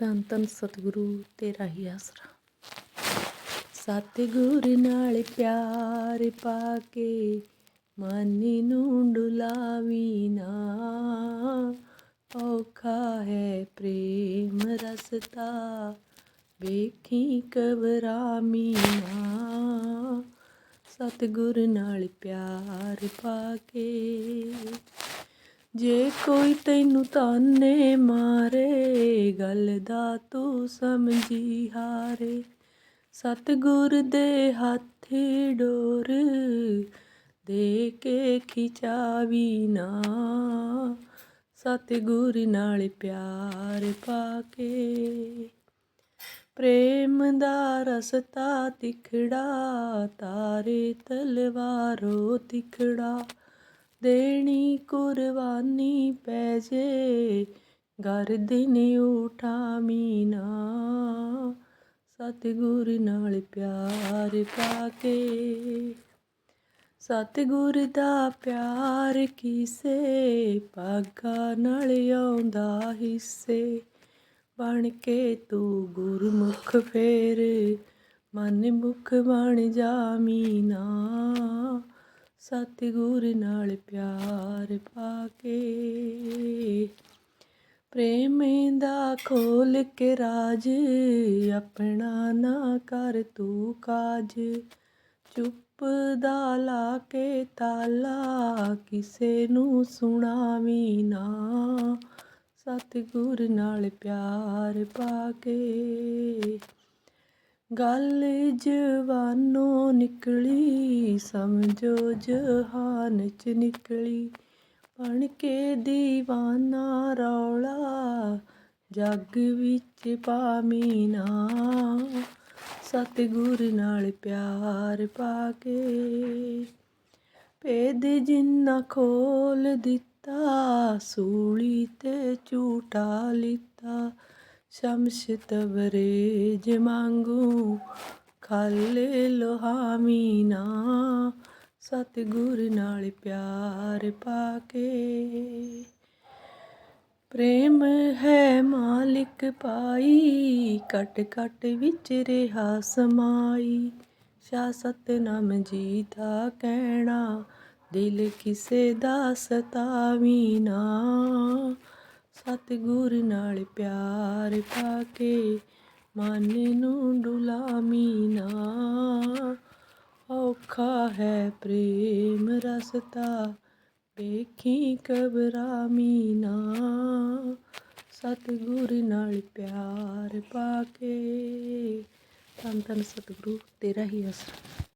ਧੰਨ ਧੰਨ ਸਤਿਗੁਰੂ ਤੇਰਾ ਹੀ ਆਸਰਾ। ਸਤਿਗੁਰ ਨਾਲ ਪਿਆਰ ਪਾ ਕੇ ਮਨ ਨੂੰ ਡੁਲਾਵੀ ਨਾ। ਔਖਾ ਹੈ ਪ੍ਰੇਮ ਰਸਤਾ, ਵੇਖੀ ਕਬਰਾਮੀ ਨਾ। ਸਤਿਗੁਰ ਨਾਲ ਪਿਆਰ ਪਾ ਕੇ ਜੇ ਕੋਈ ਤੈਨੂੰ ਤਾਨੇ ਮਾਰੇ, ਗੱਲ ਦਾ ਤੂੰ ਸਮਝੀ ਹਾਰੇ। ਸਤਿਗੁਰ ਦੇ ਹੱਥ ਡੋਰ ਦੇ ਕੇ ਖਿਚਾਵੀ ਨਾ। ਸਤਿਗੁਰ ਨਾਲ ਪਿਆਰ ਪਾ ਕੇ। ਪ੍ਰੇਮ ਦਾ ਰਸਤਾ ਤਿਖੜਾ, ਤਾਰੇ ਤਲਵਾਰੋ ਤਿਖੜਾ। ਦੇਣੀ ਕੁਰਬਾਨੀ ਪੈ ਜੇ ਗਰਦਨ ਉਠਾਮੀ ਨਾ ਸਤਿਗੁਰ ਨਾਲ ਪਿਆਰ ਪਾ ਕੇ ਸਤਿਗੁਰ ਦਾ ਪਿਆਰ ਕਿਸੇ ਪਾਗਾ ਨਾਲ ਆਉਂਦਾ ਹਿੱਸੇ। ਬਣ ਕੇ ਤੂੰ ਗੁਰਮੁਖ ਫੇਰ ਮਨ ਮੁਖ ਬਣ ਜਾਮੀ ਨਾ ਸਤਿਗੁਰ ਨਾਲ ਪਿਆਰ ਪਾ ਕੇ। ਪ੍ਰੇਮ ਦਾ ਖੋਲ ਕੇ ਰਾਜ ਆਪਣਾ ਨਾ ਕਰ ਤੂੰ ਕਾਜ। ਚੁੱਪ ਦਾ ਲਾ ਕੇ ਤਾਲਾ ਕਿਸੇ ਨੂੰ ਸੁਣਾਵੀ ਨਾ। ਸਤਿਗੁਰ ਨਾਲ ਪਿਆਰ ਪਾ ਕੇ। ਗੱਲ ਜਵਾਨੋ ਨਿਕਲੀ, ਸਮਝੋ ਜਹਾਨ ਚ ਨਿਕਲੀ। ਬਣ ਕੇ دیਵਾਨਾ ਰੌਲਾ, ਜੱਗ ਵਿੱਚ ਪਾਮੀ ਨਾ। ਸਤਿਗੁਰ ਨਾਲ ਪਿਆਰ ਪਾ ਕੇ ਭੇਦ ਜਿੰਨਾ ਖੋਲ ਦਿੱਤਾ, ਸੂਲੀ ਤੇ ਝੂਟਾ ਲਿੱਤਾ। ਸ਼ਮਸ਼ ਤਵਰੇਜ ਮੰਗੂ ਖਾਲੇ ਲੋਹਾਮੀ ਨਾ ਸਤਿਗੁਰ ਨਾਲ ਪਿਆਰ ਪਾ ਕੇ। ਪ੍ਰੇਮ ਹੈ ਮਾਲਿਕ ਪਾਈ ਕਟ ਕਟ ਵਿੱਚ ਰਿਹਾ ਸਮਾਈ। ਸ਼ਾ ਸਤਨਾਮ ਜੀ ਦਾ ਕਹਿਣਾ, ਦਿਲ ਕਿਸੇ ਦਾ ਸਤਾਵੀ ਨਾ। ਸਤਿਗੁਰ ਨਾਲ ਪਿਆਰ ਪਾ ਕੇ ਨੂੰ ਡੁਲਾਮੀ ਨਾ ਔਖਾ ਹੈ ਪ੍ਰੇਮ ਰਸਤਾ ਵੇਖੀ ਕਬਰਾਮੀ ਨਾ ਸਤਿਗੁਰ ਨਾਲ ਪਿਆਰ ਪਾ ਕੇ। ਧੰਨ ਧੰਨ ਸਤਿਗੁਰੂ, ਤੇਰਾ ਹੀ ਅਸਰ